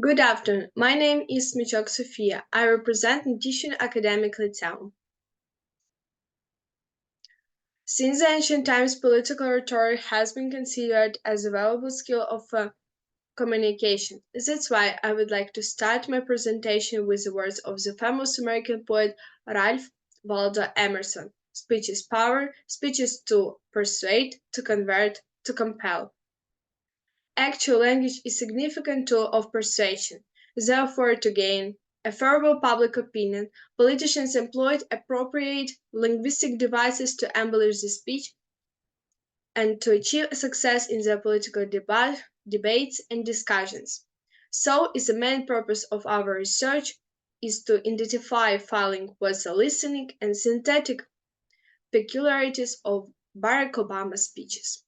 Good afternoon. My name is Michok Sofia. I represent Nitishino Academic Lyceum. Since ancient times, political rhetoric has been considered as a valuable skill of uh, communication. That's why I would like to start my presentation with the words of the famous American poet Ralph Waldo Emerson. Speech is power, speech is to persuade, to convert, to compel. Actual language is a significant tool of persuasion. Therefore, to gain a favorable public opinion, politicians employed appropriate linguistic devices to embellish the speech and to achieve success in their political deba- debates and discussions. So is the main purpose of our research is to identify filing with the listening and synthetic peculiarities of Barack Obama's speeches.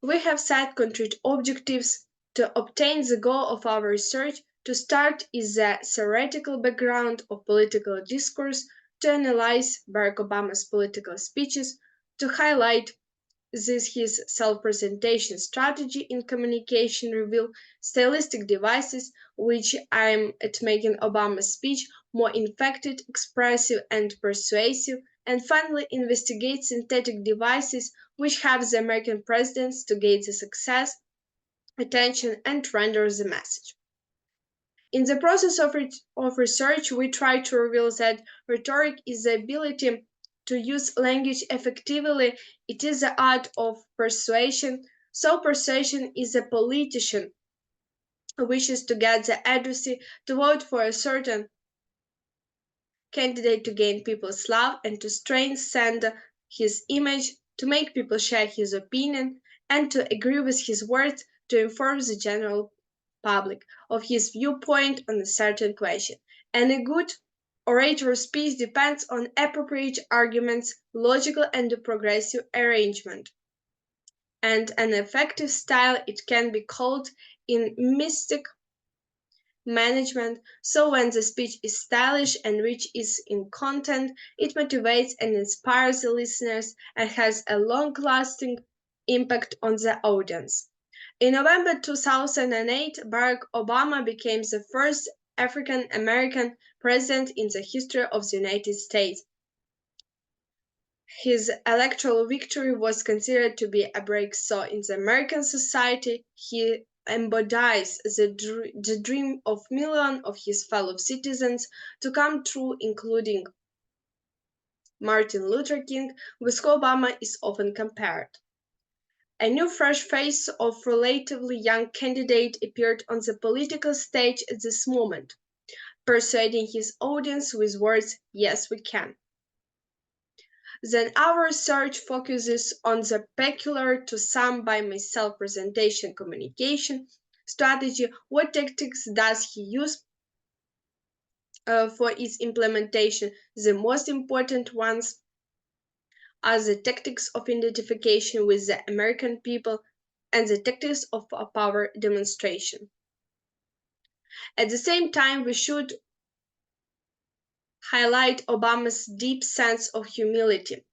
We have set concrete objectives to obtain the goal of our research. To start is the theoretical background of political discourse, to analyze Barack Obama's political speeches, to highlight this his self-presentation strategy in communication reveal stylistic devices which aim at making Obama's speech more infected expressive, and persuasive, and finally investigate synthetic devices which help the American presidents to gain the success, attention, and render the message. In the process of, re- of research, we try to reveal that rhetoric is the ability to use language effectively. It is the art of persuasion. So, persuasion is a politician who wishes to get the addressee to vote for a certain candidate to gain people's love and to strengthen his image, to make people share his opinion, and to agree with his words to inform the general public of his viewpoint on a certain question. And a good orator's speech depends on appropriate arguments, logical and progressive arrangement. And an effective style, it can be called in mystic management. So when the speech is stylish and rich is in content, it motivates and inspires the listeners and has a long-lasting impact on the audience. In November 2008, Barack Obama became the first African American president in the history of the United States. His electoral victory was considered to be a breakthrough in the American society. He embodies the, dr- the dream of millions of his fellow citizens to come true, including Martin Luther King, with Obama is often compared. A new fresh face of relatively young candidate appeared on the political stage at this moment, persuading his audience with words, Yes, we can. Then our research focuses on the peculiar to some by myself presentation communication strategy. What tactics does he use uh, for its implementation? The most important ones are the tactics of identification with the American people and the tactics of a power demonstration. At the same time, we should highlight Obama's deep sense of humility.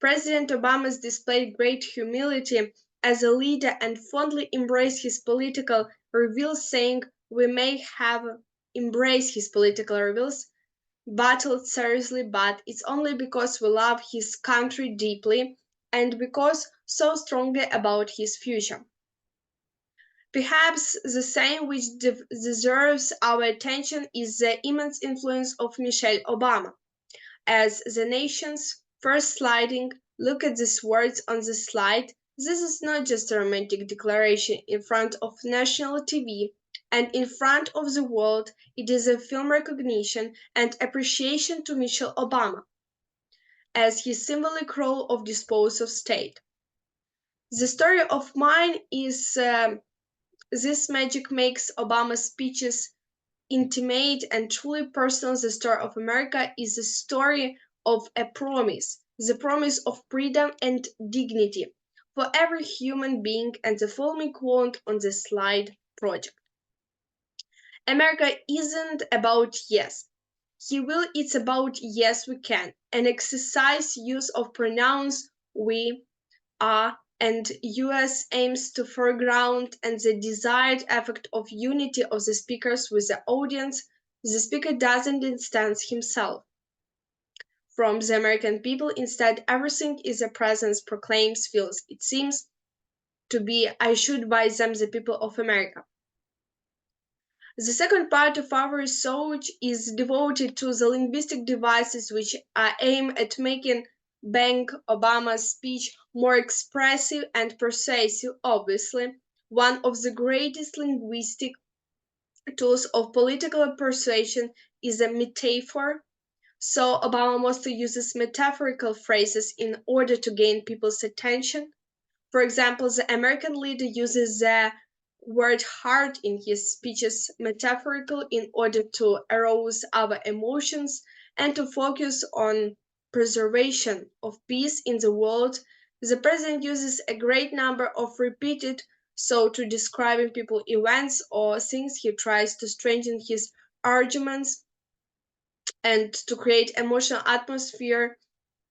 President Obama displayed great humility as a leader and fondly embraced his political reveals, saying, We may have embraced his political reveals, battled seriously, but it's only because we love his country deeply and because so strongly about his future. Perhaps the same which de- deserves our attention is the immense influence of Michelle Obama. As the nation's first sliding, look at these words on the slide. This is not just a romantic declaration in front of national TV and in front of the world. It is a film recognition and appreciation to Michelle Obama as his symbolic role of disposal of state. The story of mine is. Um, this magic makes Obama's speeches intimate and truly personal. The story of America is the story of a promise, the promise of freedom and dignity for every human being, and the following quote on the slide project. America isn't about yes. He will, it's about yes, we can. An exercise use of pronouns we, are, and US aims to foreground and the desired effect of unity of the speakers with the audience, the speaker doesn't distance himself from the American people. Instead, everything is a presence proclaims, feels, it seems to be, I should buy them, the people of America. The second part of our research is devoted to the linguistic devices which are aimed at making Barack Obama's speech more expressive and persuasive. Obviously, one of the greatest linguistic tools of political persuasion is a metaphor. So Obama mostly uses metaphorical phrases in order to gain people's attention. For example, the American leader uses the word hard in his speeches metaphorical in order to arouse our emotions and to focus on preservation of peace in the world. The president uses a great number of repeated so to describing people events or things. He tries to strengthen his arguments and to create emotional atmosphere.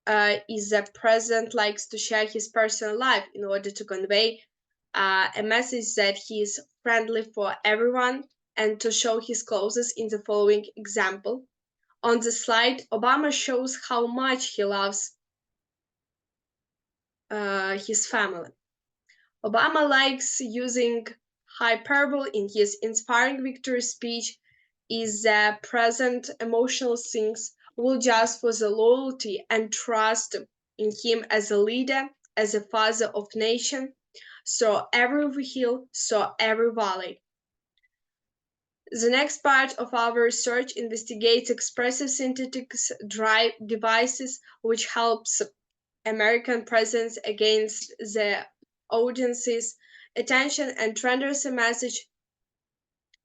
Uh, is the president likes to share his personal life in order to convey uh, a message that he is friendly for everyone and to show his closest in the following example. On the slide, Obama shows how much he loves uh, his family. Obama likes using hyperbole in his inspiring victory speech is the present emotional things will just for the loyalty and trust in him as a leader, as a father of nation, so every hill, saw every valley. The next part of our research investigates expressive synthetic drive devices, which helps American presence against the audience's attention and renders a message.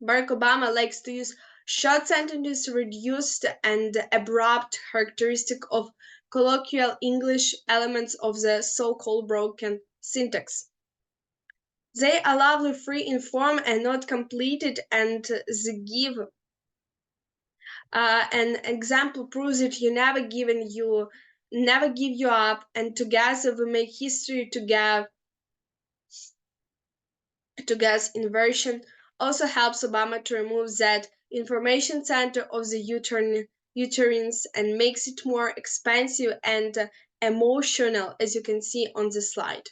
Barack Obama likes to use short sentences, reduced and abrupt, characteristic of colloquial English elements of the so-called broken syntax. They are lovely free in form and not completed and the give uh, an example proves that you never given you never give you up and together we make history together to gas inversion also helps Obama to remove that information center of the uterine, uterines and makes it more expansive and uh, emotional as you can see on the slide.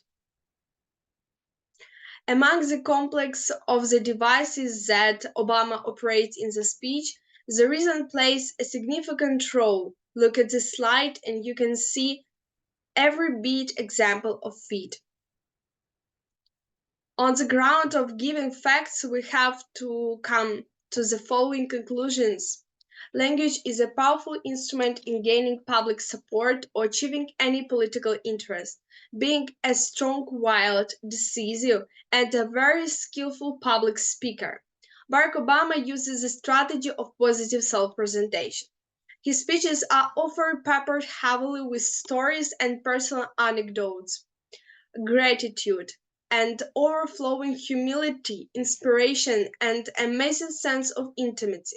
Among the complex of the devices that Obama operates in the speech, the reason plays a significant role. Look at the slide and you can see every beat example of feed. On the ground of giving facts, we have to come to the following conclusions. Language is a powerful instrument in gaining public support or achieving any political interest. Being a strong, wild, decisive, and a very skillful public speaker. Barack Obama uses a strategy of positive self-presentation. His speeches are often peppered heavily with stories and personal anecdotes. Gratitude and overflowing humility, inspiration, and amazing sense of intimacy.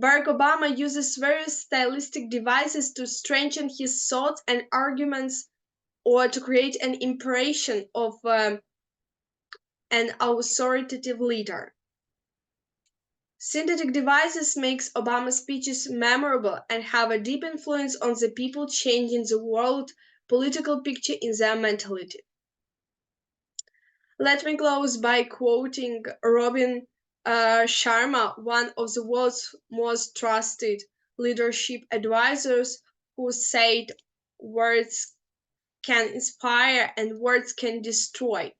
Barack Obama uses various stylistic devices to strengthen his thoughts and arguments or to create an impression of um, an authoritative leader. Synthetic devices makes Obama's speeches memorable and have a deep influence on the people changing the world political picture in their mentality. Let me close by quoting Robin uh, Sharma, one of the world's most trusted leadership advisors, who said words can inspire and words can destroy.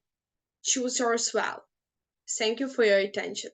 Choose yours well. Thank you for your attention.